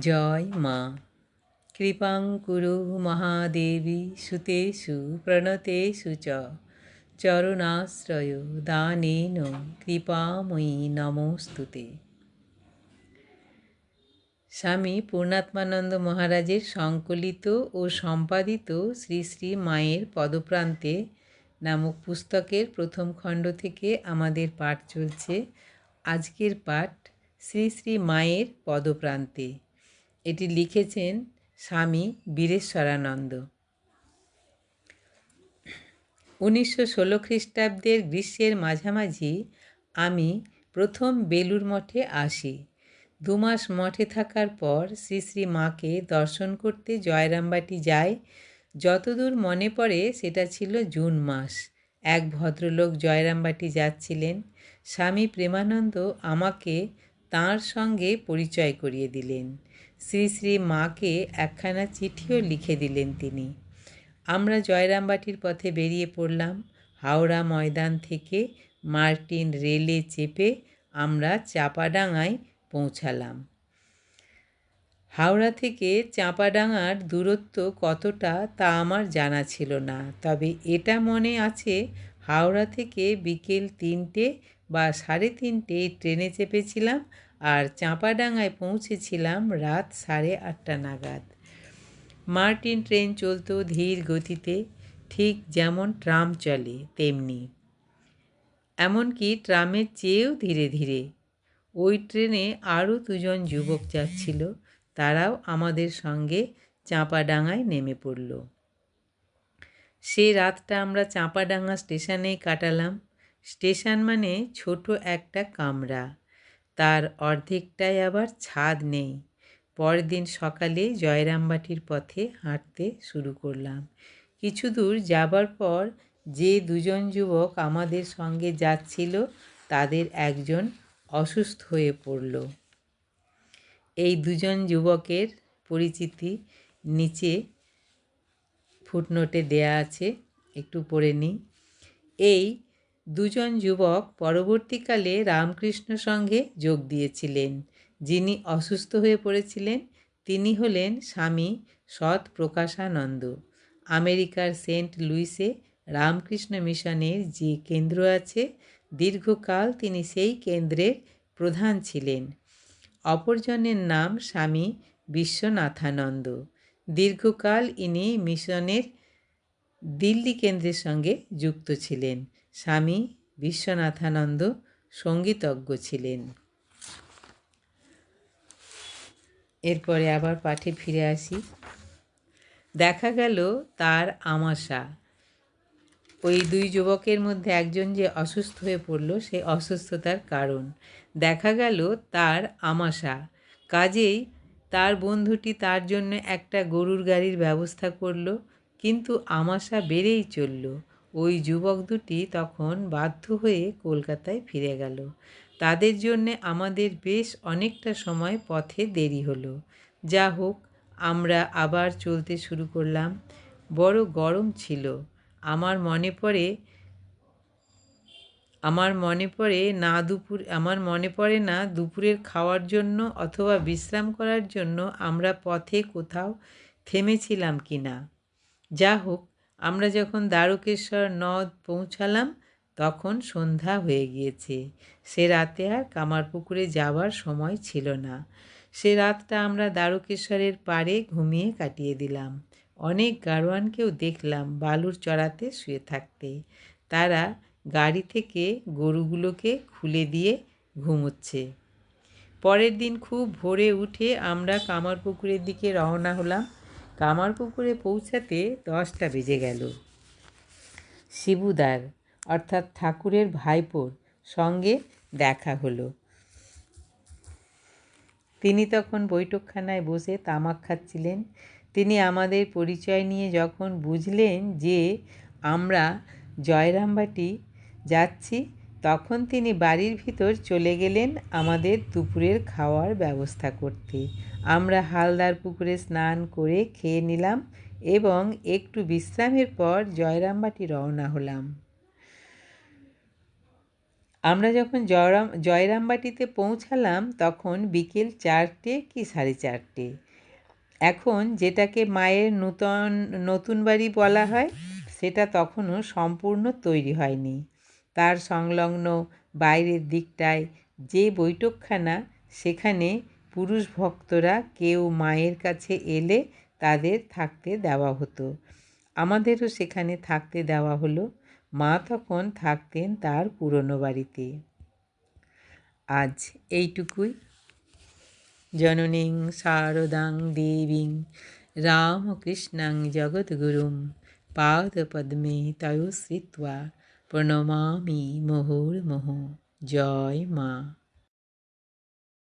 জয় মা। কৃপাং কুরু মহাদেবী সুতেষু প্রণতেষু চ। চরণাশ্রয় দানেন কৃপাময়ী নমস্তুতে স্বামী পূর্ণাত্মানন্দ মহারাজের সংকলিত ও সম্পাদিত শ্রী শ্রী মায়ের পদপ্রান্তে নামক পুস্তকের প্রথম খণ্ড থেকে আমাদের পাঠ চলছে। আজকের পাঠ শ্রী শ্রী মায়ের পদপ্রান্তে। এটি লিখেছেন স্বামী বীরেশ্বরানন্দ। উনিশশো ষোলো খ্রিস্টাব্দের গ্রীষ্মের মাঝামাঝি আমি প্রথম বেলুর মঠে আসি। দুমাস মঠে থাকার পর শ্রী শ্রী মাকে দর্শন করতে জয়রামবাটি যাই। যতদূর মনে পড়ে সেটা ছিল জুন মাস। এক ভদ্রলোক জয়রামবাটি যাচ্ছিলেন। স্বামী প্রেমানন্দ আমাকে তাঁর সঙ্গে পরিচয় করিয়ে দিলেন। শ্রী শ্রী মাকে একখানা চিঠিও লিখে দিলেন তিনি। আমরা জয়রামবাটির পথে বেরিয়ে পড়লাম। হাওড়া ময়দান থেকে মার্টিন রেলে চেপে আমরা চাপাডাঙ্গায় পৌঁছালাম। হাওড়া থেকে চাঁপাডাঙ্গার দূরত্ব কতটা তা আমার জানা ছিল না। তবে এটা মনে আছে, হাওড়া থেকে বিকেল তিনটে বা সাড়ে তিনটে ট্রেনে চেপেছিলাম। আর চাঁপাডাঙ্গায় পৌঁছেছিলাম রাত সাড়ে আটটা নাগাদ। মার্টিন ট্রেন চলতো ধীর গতিতে, ঠিক যেমন ট্রাম চলে তেমনি। এমনকি ট্রামের চেয়েও ধীরে ধীরে। ওই ট্রেনে আরও দুজন যুবক যাচ্ছিল, তারাও আমাদের সঙ্গে চাঁপাডাঙ্গায় নেমে পড়ল। সে রাতটা আমরা চাঁপাডাঙ্গা স্টেশনেই কাটালাম। স্টেশন মানে ছোট একটা কামরা। তার অর্ধেকটায় আবার ছাদ নেই। পরদিন সকালে জয়রামবাটির পথে হাঁটতে শুরু করলাম। কিছু দূর যাবার পর যে দুজন যুবক আমাদের সঙ্গে যাচ্ছিল, তাদের একজন অসুস্থ হয়ে পড়ল। এই দুজন যুবকের পরিচিতি নিচে ফুটনোটে দেয়া আছে, একটু পড়ে নিই। এই দুজন যুবক পরবর্তীকালে রামকৃষ্ণ সঙ্গে যোগ দিয়েছিলেন। যিনি অসুস্থ হয়ে পড়েছিলেন, তিনি হলেন স্বামী সৎ প্রকাশানন্দ আমেরিকার সেন্ট লুইসে রামকৃষ্ণ মিশনের যে কেন্দ্র আছে, দীর্ঘকাল তিনি সেই কেন্দ্রের প্রধান ছিলেন। অপরজনের নাম স্বামী বিশ্বনাথানন্দ। দীর্ঘকাল ইনি মিশনের দিল্লি কেন্দ্রের সঙ্গে যুক্ত ছিলেন। স্বামী বিশ্বনাথানন্দ সঙ্গীতজ্ঞ ছিলেন। এরপরে আবার পাঠে ফিরে আসি। দেখা গেল তার আমাশা। ওই দুই যুবকের মধ্যে একজন যে অসুস্থ হয়ে পড়ল সেই অসুস্থতার কারণ। দেখা গেল তার আমাশা। কাজেই তার বন্ধুটি তার জন্য একটা গরুর গাড়ির ব্যবস্থা করল, কিন্তু আমাশা বেড়েই চলল। ওই যুবক দুটি তখন বাধ্য হয়ে কলকাতায় ফিরে গেল। তাদের জন্যে আমাদের বেশ অনেকটা সময় পথে দেরি হলো। যা হোক, আমরা আবার চলতে শুরু করলাম। বড় গরম ছিল। আমার মনে পড়ে, আমার মনে পড়ে না দুপুর, আমার মনে পড়ে না দুপুরের খাওয়ার জন্য অথবা বিশ্রাম করার জন্য আমরা পথে কোথাও থেমেছিলাম কি না যা হোক আমরা যখন দ্বারকেশ্বর নদ পৌঁছালাম, তখন সন্ধ্যা হয়ে গিয়েছে। সে রাতে আর কামারপুকুরে যাবার সময় ছিল না। সে রাতটা আমরা দ্বারকেশ্বরের পাড়ে ঘুমিয়ে কাটিয়ে দিলাম। অনেক গাড়োয়ানকেও দেখলাম বালুর চড়াতে শুয়ে থাকতে। তারা গাড়ি থেকে গরুগুলোকে খুলে দিয়ে ঘুমোচ্ছে। পরের দিন খুব ভোরে উঠে আমরা কামারপুকুরের দিকে রওনা হলাম। কামারপুকুরে পৌঁছাতে দশটা বেজে গেল। শিবুদার, অর্থাৎ ঠাকুরের ভাইপোর, সঙ্গে দেখা হলো। তিনি তখন বৈঠকখানায় বসে তামাক খাচ্ছিলেন। তিনি আমাদের পরিচয় নিয়ে যখন বুঝলেন যে আমরা জয়রামবাটি যাচ্ছি তখন তিনি বাড়ির ভিতর চলে গেলেন আমাদের দুপুরের খাওয়ার ব্যবস্থা করতে। আমরা হালদার পুকুরে স্নান করে খেয়ে নিলাম এবং একটু বিশ্রামের পর জয়রামবাটি রওনা হলাম। আমরা যখন জয়রাম, জয়রামবাটিতে পৌঁছালাম তখন বিকেল চারটে কি সাড়ে চারটে। এখন যেটাকে মায়ের নূতন, নতুন বাড়ি বলা হয়, সেটা তখনও সম্পূর্ণ তৈরি হয়নি। তার সংলগ্ন বাইরের দিকটায় যে বৈঠকখানা, সেখানে পুরুষ ভক্তরা কেউ মায়ের কাছে এলে তাদের থাকতে দেওয়া হতো। আমাদেরও সেখানে থাকতে দেওয়া হলো। মা তখন থাকতেন তার পুরনো বাড়িতে। আজ এইটুকুই। জননীং শারদাং দেবীং রামকৃষ্ণাং জগদ্গুরুম পাদপদ্মে তয়োশ্রিত্বা প্রণমামি মুহুর্মুহু জয় মা।